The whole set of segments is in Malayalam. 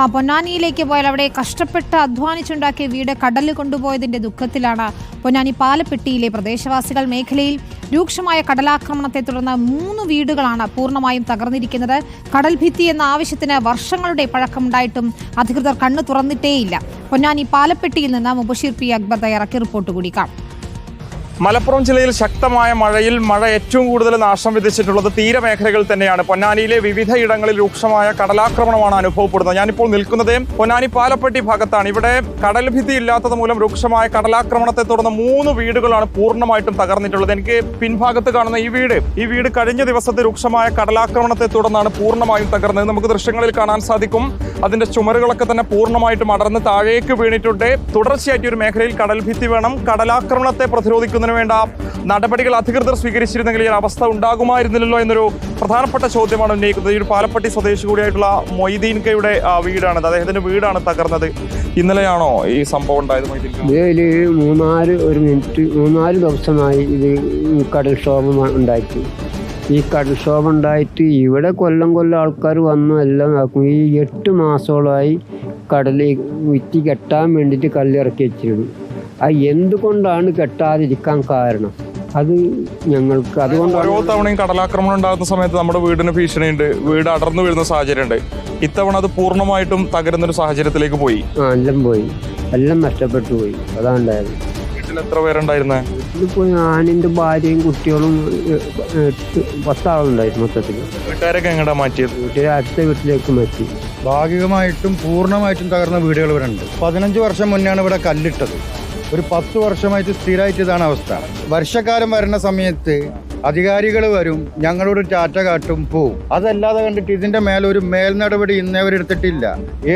ആ പൊന്നാനിയിലേക്ക് പോയാൽ അവിടെ കഷ്ടപ്പെട്ട് അധ്വാനിച്ചുണ്ടാക്കിയ വീട് കടലിൽ കൊണ്ടുപോയതിന്റെ ദുഃഖത്തിലാണ് പൊന്നാനി പാലപ്പെട്ടിയിലെ പ്രദേശവാസികൾ. മേഖലയിൽ രൂക്ഷമായ കടലാക്രമണത്തെ തുടർന്ന് മൂന്ന് വീടുകളാണ് പൂർണമായും തകർന്നിരിക്കുന്നത്. കടൽ ഭിത്തി എന്ന ആവശ്യത്തിന് വർഷങ്ങളുടെ പഴക്കമുണ്ടായിട്ടും അധികൃതർ കണ്ണു തുറന്നിട്ടേയില്ല. പൊന്നാനി പാലപ്പെട്ടിയിൽ നിന്ന് മുബഷീർ പി അക്ബർ തയ്യാറാക്കിയ റിപ്പോർട്ട് കൂടി കാണാം. മലപ്പുറം ജില്ലയിൽ ശക്തമായ മഴയിൽ മഴ ഏറ്റവും കൂടുതൽ നാശം വിധിച്ചിട്ടുള്ളത് തീരമേഖലകൾ തന്നെയാണ്. പൊന്നാനിയിലെ വിവിധ ഇടങ്ങളിൽ രൂക്ഷമായ കടലാക്രമണമാണ് അനുഭവപ്പെടുന്നത്. ഞാനിപ്പോൾ നിൽക്കുന്നത് പൊന്നാനി പാലപ്പെട്ടി ഭാഗത്താണ്. ഇവിടെ കടൽ ഭിത്തി ഇല്ലാത്തത് മൂലം രൂക്ഷമായ കടലാക്രമണത്തെ തുടർന്ന് മൂന്ന് വീടുകളാണ് പൂർണമായിട്ടും തകർന്നിട്ടുള്ളത്. എനിക്ക് പിൻഭാഗത്ത് കാണുന്ന ഈ വീട് ഈ വീട് കഴിഞ്ഞ ദിവസത്തെ രൂക്ഷമായ കടലാക്രമണത്തെ തുടർന്നാണ് പൂർണമായും തകർന്നത്. നമുക്ക് ദൃശ്യങ്ങളിൽ കാണാൻ സാധിക്കും. അതിന്റെ ചുമരുകളൊക്കെ തന്നെ പൂർണമായിട്ടും അടർന്ന് താഴേക്ക് വീണിട്ടുണ്ട്. തുടർച്ചയായിട്ട് ഒരു മേഖലയിൽ കടൽ ഭിത്തി വേണം. കടലാക്രമണത്തെ പ്രതിരോധിക്കുന്നതിന് വേണ്ട നടപടികൾ അധികൃതർ സ്വീകരിച്ചിരുന്നെങ്കിൽ ഈ അവസ്ഥ ഉണ്ടാകുമായിരുന്നില്ലല്ലോ എന്നൊരു പ്രധാനപ്പെട്ട ചോദ്യമാണ് ഉന്നയിക്കുന്നത്. ഈ ഒരു പാലപ്പട്ടി സ്വദേശി കൂടിയായിട്ടുള്ള മൊയ്തീൻകയുടെ വീടാണത്. അദ്ദേഹത്തിന്റെ വീടാണ് തകർന്നത്. ഇന്നലെയാണോ ഈ സംഭവം ഉണ്ടായത്? ഇതിൽ മൂന്നാൽ ഒരു മിനിറ്റ് മൂന്നാൽ ദിവസമായി ഇത് കടൽക്ഷോഭം ഉണ്ടായിട്ട്. ഈ കടൽക്ഷോഭം ഉണ്ടായിട്ട് ഇവിടെ കൊല്ലം കൊല്ലം ആൾക്കാർ വന്ന് എല്ലാം നടക്കും. ഈ എട്ട് മാസങ്ങളായി കടലിൽ വിറ്റി കെട്ടാൻ വേണ്ടിയിട്ട് കല്ലിറക്കി വെച്ചിരുന്നു. അത് എന്തുകൊണ്ടാണ് കെട്ടാതിരിക്കാൻ കാരണം? അത് ഞങ്ങൾക്ക് അതുകൊണ്ട് ഓരോ തവണയും കടലാക്രമണം ഉണ്ടാകുന്ന സമയത്ത് നമ്മുടെ വീടിന് ഭീഷണിയുണ്ട് വീട് അടർന്നു വീഴുന്ന സാഹചര്യമുണ്ട്. ഇത്തവണ അത് പൂർണമായിട്ടും തകരുന്ന ഒരു സാഹചര്യത്തിലേക്ക് പോയി. ആ എല്ലാം പോയി. എല്ലാം നഷ്ടപ്പെട്ടു പോയി. അതാണ് വീട്ടിൽ എത്ര പേരുണ്ടായിരുന്നേ? ഞാനെന്റെ ഭാര്യയും കുട്ടികളും എട്ട് പത്താളുണ്ടായിരുന്നു മൊത്തത്തിൽ വീട്ടുകാരൊക്കെ എങ്ങടാ മാറ്റിയത്? വീട്ടിലെ അടുത്ത വീട്ടിലേക്ക് മാറ്റി. ഭാഗികമായിട്ടും പൂർണമായിട്ടും തകർന്ന വീടുകൾ ഇവിടെ ഉണ്ട് പതിനഞ്ച് വർഷം മുന്നെയാണ് ഇവിടെ കല്ലിട്ടത്. ഒരു പത്ത് വർഷമായിട്ട് സ്ഥിരമായിട്ട് ഇതാണ് അവസ്ഥ. വർഷക്കാലം വരുന്ന സമയത്ത് അധികാരികൾ വരും ഞങ്ങളോട് ടാറ്റ കാട്ടും പോവും. അതല്ലാതെ കണ്ടിട്ട് ഇതിന്റെ മേലെ ഒരു മേൽ നടപടി എടുത്തിട്ടില്ല.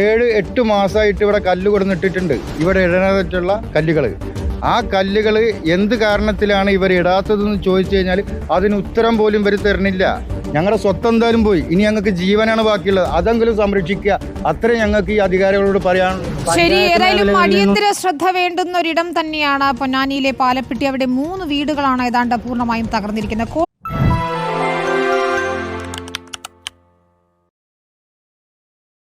ഏഴ് എട്ട് മാസമായിട്ട് ഇവിടെ കല്ല് കൊടുന്നിട്ടിട്ടുണ്ട്. ഇവിടെ ഇടാനായിട്ടുള്ള കല്ലുകൾ ആ കല്ലുകൾ എന്ത് കാരണത്തിലാണ് ഇവർ ഇടാത്തതെന്ന് ചോദിച്ചു കഴിഞ്ഞാൽ അതിന് ഉത്തരം പോലും ഇവർ തരുന്നില്ല. ഞങ്ങളുടെ സ്വത്ത് എന്തായാലും പോയി. ഇനി ഞങ്ങൾക്ക് ജീവനാണ് ബാക്കിയുള്ളത്. അതെങ്കിലും സംരക്ഷിക്കുക. അത്രയും ഞങ്ങൾക്ക് ഈ അധികാരികളോട് പറയാൻ ശരി ഏതായാലും അടിയന്തര ശ്രദ്ധ വേണ്ടുന്ന ഒരിടം തന്നെയാണ് പൊന്നാനിയിലെ പാലപ്പെട്ടി. അവിടെ മൂന്ന് വീടുകളാണ് ഏതാണ്ട് പൂർണമായും തകർന്നിരിക്കുന്നത്.